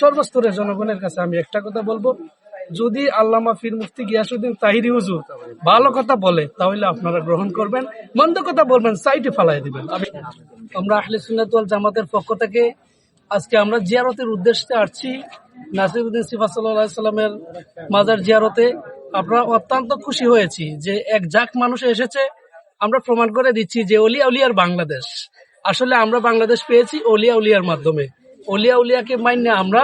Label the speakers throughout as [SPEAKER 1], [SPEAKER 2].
[SPEAKER 1] সর্বস্তরের জনগণের কাছে আমি একটা কথা বলব, যদি আল্লামা ফির মুফতি গিয়াসুদ্দিন তাহিরি হুজুর ভালো কথা বলে, তাহলে আপনারা গ্রহণ করবেন, মন্দ কথা বলবেন সাইটে ফালাই দিবেন। আমি আমরা আহলে সুন্নাতুল জামাতের পক্ষ থেকে আজকে আমরা জিয়ারতের উদ্দেশ্যে আসছি, নাসিরুদ্দিন সিফা সাল্লাহ সাল্লামের মাজার জিয়ারতে। আমরা অত্যন্ত খুশি হয়েছি যে এক জাক মানুষ এসেছে, আমরা প্রমাণ করে দিচ্ছি যে অলিয়া উলিয়ার বাংলাদেশ। আসলে আমরা বাংলাদেশ পেয়েছি অলিয়া উলিয়ার মাধ্যমে। অলিয়া উলিয়াকে মান্য আমরা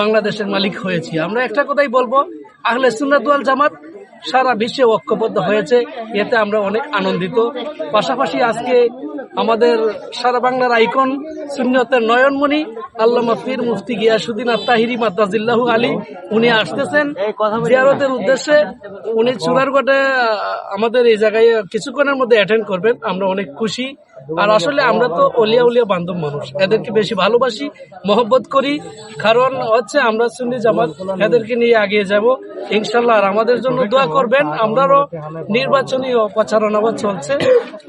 [SPEAKER 1] বাংলাদেশের মালিক হয়েছি। আমরা একটা কথাই বলব, আহলে সুন্নাতুয়াল জামাত সারা বিশ্বে ঐক্যবদ্ধ হয়েছে, এতে আমরা অনেক আনন্দিত। পাশাপাশি আজকে আমাদের সারা বাংলার আইকন সুন্নতের নয়নমণি আল্লামা পীর মুফতি গিয়াসুদ্দিন আত্মাহিরি মাদ্রাজিল্লাহু আলী উনি আসতেছেন জিয়ারতের উদ্দেশ্যে। উনি চুনারগড়ে আমাদের এই জায়গায় কিছুক্ষণের মধ্যে অ্যাটেন্ড করবেন আমরা অনেক খুশি। আর আসলে আমরা তো অলিয়া উলিয়া বান্ধব মানুষ এদেরকে বেশি ভালোবাসি মহব্বত করি। কারণ হচ্ছে আমরা সুন্নি জামাত এদেরকে নিয়ে এগিয়ে যাব। ইনশাল্লাহ আর আমাদের জন্য দোয়া করবেন আমরাও নির্বাচনী ও প্রচারণা চলছে।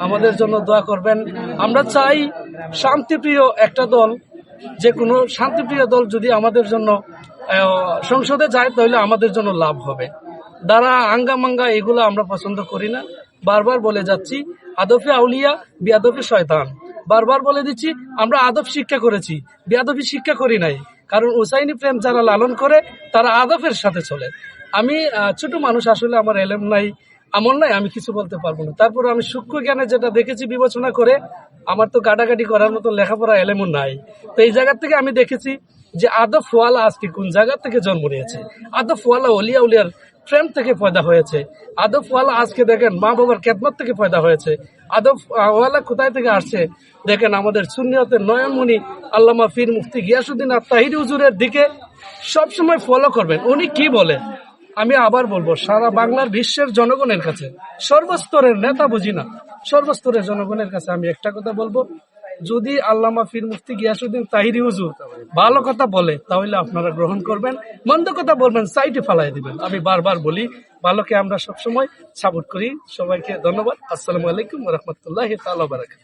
[SPEAKER 1] আমাদের জন্য দোয়া করবেন। আমরা চাই শান্তিপ্রিয় একটা দল যে কোনো শান্তিপ্রিয় দল যদি আমাদের জন্য সংসদে যায়, তাহলে আমাদের জন্য লাভ হবে। দ্বারা আঙ্গা মাঙ্গা এগুলো আমরা পছন্দ করি না। বারবার বলে যাচ্ছি, আদফে আউলিয়া বিয়াদফে শয়তান। বারবার বলে দিচ্ছি, আমরা আদব শিক্ষা করেছি বিয়াদফি শিক্ষা করি নাই। কারণ উসাইনি প্রেম যারা লালন করে, তারা আদফের সাথে চলে। আমি ছোট মানুষ, আসলে আমার এলেম নাই। আমল নাই, আমি কিছু বলতে পারব না। তারপর আমি সূক্ষ্ম জ্ঞানে যেটা দেখেছি, বিবেচনা করে আমার তো গাটাগাটি করার মতো লেখাপড়া এলেমও নাই। তো এই জায়গা থেকে আমি দেখেছি যে আদব ফোয়ালা আজকে কোন জায়গা থেকে জন্ম নিয়েছে? আদব ফোয়ালা অলিয়া উলিয়ার প্রেম থেকে পয়দা হয়েছে। আদব ওয়ালা আজকে দেখেন মা বাবার খেদমত থেকে পয়দা হয়েছে। আদব ওয়ালা কোথায় থেকে আসছে? দেখেন আমাদের সুন্নিয়তের নয়নমণি আল্লামা ফির মুফতি গিয়াসুদ্দিন আর তাহির হুজুরের দিকে সবসময় ফলো করবেন। উনি কি বলেন আমি আবার বলব, সারা বাংলার বিশ্বের জনগণের কাছে, সর্বস্তরের নেতা বুঝি না, সর্বস্তরের জনগণের কাছে আমি একটা কথা বলব, যদি আল্লামা ফির মুফতি গিয়াসুদ্দিন তাহিরি হুজুর ভালো কথা বলে, তাহলে আপনারা গ্রহণ করবেন, মন্দ কথা বলবেন, সাইডে ফালাই দিবেন। আমি বারবার বলি, ভালোকে আমরা সবসময় সাপোর্ট করি, সবাইকে ধন্যবাদ, আসসালামু আলাইকুম রহমতুল্লাহ তালা বারাকাত